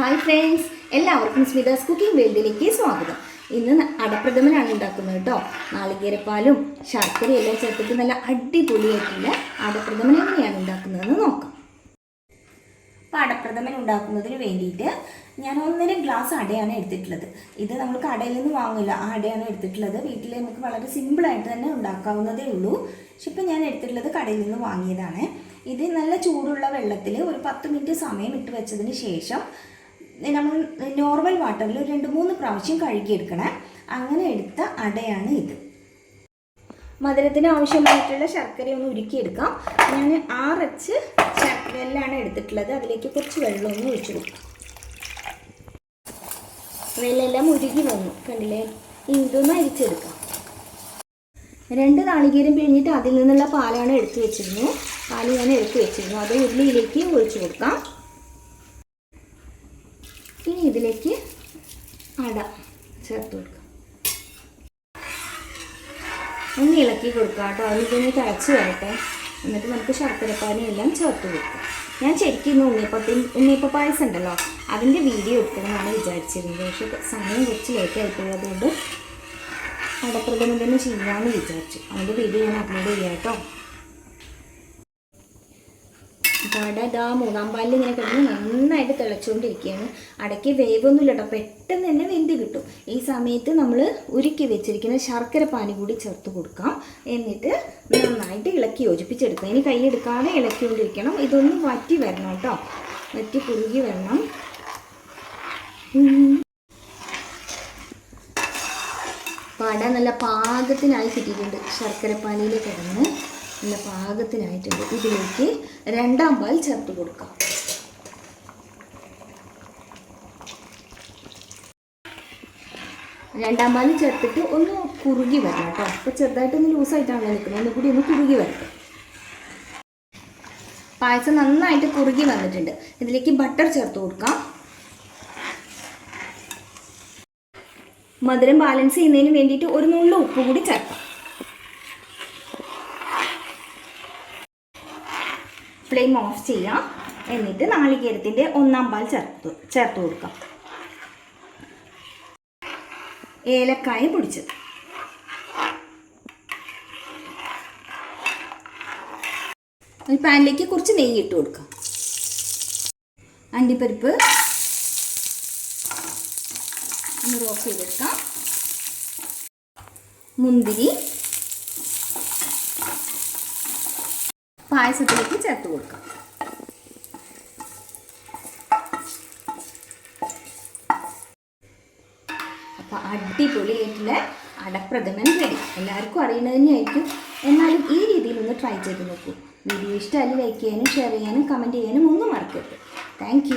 Hi friends എല്ലാവർക്കും സ്മിതാസ് cooking വേൾഡിലേക്ക് സ്വാഗതം. ഇന്ന് അടപ്രഥമനാണ് ഉണ്ടാക്കുന്നത് കേട്ടോ. നാളികേരപ്പാലും ശർക്കരയും എല്ലാം ചേർത്തിട്ട് നല്ല അടിപൊളിയായിട്ടുള്ള അടപ്രഥമൻ എങ്ങനെയാണ് ഉണ്ടാക്കുന്നതെന്ന് നോക്കാം. അപ്പോൾ അടപ്രഥമൻ ഉണ്ടാക്കുന്നതിന് വേണ്ടിയിട്ട് ഞാൻ ഒന്നര ഗ്ലാസ് അടയാണ് എടുത്തിട്ടുള്ളത്. ഇത് നമ്മൾ കടയിൽ നിന്ന് വാങ്ങില്ല ആ അടയാണ് എടുത്തിട്ടുള്ളത്. വീട്ടിൽ നമുക്ക് വളരെ സിമ്പിളായിട്ട് തന്നെ ഉണ്ടാക്കാവുന്നതേ ഉള്ളൂ. പക്ഷെ ഇപ്പം ഞാൻ എടുത്തിട്ടുള്ളത് കടയിൽ നിന്ന് വാങ്ങിയതാണ്. ഇത് നല്ല ചൂടുള്ള വെള്ളത്തിൽ ഒരു പത്ത് മിനിറ്റ് സമയം ഇട്ട് വെച്ചതിന് ശേഷം നമ്മൾ നോർമൽ വാട്ടറിൽ രണ്ട് മൂന്ന് പ്രാവശ്യം കഴുകിയെടുക്കണേ. അങ്ങനെ എടുത്ത അടയാണ് ഇത്. മധുരത്തിന് ആവശ്യമായിട്ടുള്ള ശർക്കര ഒന്ന് ഉരുക്കിയെടുക്കാം. ഞാൻ ആറച്ച് ശർക്കരയിലാണ് എടുത്തിട്ടുള്ളത്. അതിലേക്ക് കുറച്ച് വെള്ളം ഒന്ന് ഒഴിച്ചു കൊടുക്കാം. വെള്ളമെല്ലാം ഉരുകി വന്നു. കണ്ടില്ലേ? ഇതൊന്ന് അരിച്ചെടുക്കാം. രണ്ട് നാളികേരം പിഴിഞ്ഞിട്ട് അതിൽ നിന്നുള്ള പാലാണ് എടുത്തു വെച്ചിരുന്നു. പാൽ ഞാൻ എടുത്തു വെച്ചിരുന്നു. അത് ഉരുളിയിലേക്ക് ഒഴിച്ചു കൊടുക്കാം. ഇനി ഇതിലേക്ക് അട ചേർത്ത് കൊടുക്കാം. ഒന്ന് ഇളക്കി കൊടുക്കാം കേട്ടോ. അതിലൊന്ന് തിളച്ച് വരട്ടെ. എന്നിട്ട് നമുക്ക് ശർക്കരപ്പാനി എല്ലാം ചേർത്ത് കൊടുക്കാം. ഞാൻ ശരിക്കും ഇന്ന് ഉണ്ണിയപ്പ പായസം ഉണ്ടല്ലോ. അതിന്റെ വീഡിയോ എടുക്കണമെന്നാണ് വിചാരിച്ചിരുന്നത്. പക്ഷെ സമയം കുറച്ച് ലേറ്റ് ആയിപ്പോയി. അതുകൊണ്ട് അടപ്രഥമൻ തന്നെ ചെയ്യാമെന്ന് വിചാരിച്ചു. അതിന്റെ വീഡിയോ ഞാൻ അപ്ലോഡ് ചെയ്യാം കേട്ടോ. അപ്പോൾ അവിടെ ഇതാ മൂന്നാം പാലിൽ ഇങ്ങനെ കിടന്ന് നന്നായിട്ട് തിളച്ചുകൊണ്ടിരിക്കുകയാണ്. അടയ്ക്ക് വേവൊന്നുമില്ല കേട്ടോ പെട്ടെന്ന് തന്നെ വെന്ത് കിട്ടും. ഈ സമയത്ത് നമ്മൾ ഉരുക്കി വെച്ചിരിക്കുന്ന ശർക്കര പാനി കൂടി ചേർത്ത് കൊടുക്കാം. എന്നിട്ട് നന്നായിട്ട് ഇളക്കി യോജിപ്പിച്ചെടുക്കാം. ഇനി കൈയെടുക്കാതെ ഇളക്കിക്കൊണ്ടിരിക്കണം. ഇതൊന്ന് വറ്റി വരണം കേട്ടോ. വറ്റി കുറുകി വരണം. പട നല്ല പാകത്തിനായി കിട്ടിയിട്ടുണ്ട് ശർക്കരപ്പാനിയിൽ കിടന്ന്. നല്ല പാകത്തിനായിട്ടുണ്ട്. ഇതിലേക്ക് രണ്ടാം പാൽ ചേർത്ത് കൊടുക്കാം. രണ്ടാം പാൽ ചേർത്തിട്ട് ഒന്ന് കുറുകി വരണം കേട്ടോ. അപ്പോൾ ചെറുതായിട്ടൊന്ന് ലൂസായിട്ടാണല്ലോ നിൽക്കുന്നത്. ഒന്ന് കൂടി ഒന്ന് കുറുകി വരട്ടെ. പായസം നന്നായിട്ട് കുറുകി വന്നിട്ടുണ്ട്. ഇതിലേക്ക് ബട്ടർ ചേർത്ത് കൊടുക്കാം. മധുരം ബാലൻസ് ചെയ്യുന്നതിന് വേണ്ടിയിട്ട് ഒരു നുള്ളു ഉപ്പ് കൂടി ചേർക്കാം. ഫ്ലെയിം ഓഫ് ചെയ്യാം. എന്നിട്ട് നാളികേരത്തിന്റെ ഒന്നാം പാൽ ചേർത്ത് ചേർത്ത് കൊടുക്കാം. ഏലക്കായ പൊടിച്ചത്. ഈ പാനിലേക്ക് കുറച്ച് നെയ്യ് ഇട്ട് കൊടുക്കാം. അണ്ടിപ്പരിപ്പ് ഒന്ന് റോസ്റ്റ് ചെയ്തെടുക്കാം. മുന്തിരി പായസത്തിലേക്ക് ചേർത്ത് കൊടുക്കാം. അപ്പോൾ അടിപൊളിയായിട്ടുള്ള അടപ്രഥമൻ റെഡി എല്ലാവർക്കും അറിയുന്നത് തന്നെയായിരിക്കും. എന്നാലും ഈ രീതിയിൽ ഒന്ന് ട്രൈ ചെയ്ത് നോക്കൂ. വീഡിയോ ഇഷ്ടമായി ലൈക്ക് ചെയ്യാനും ഷെയർ ചെയ്യാനും കമന്റ് ചെയ്യാനും ഒന്നും മറക്കരുത്. താങ്ക്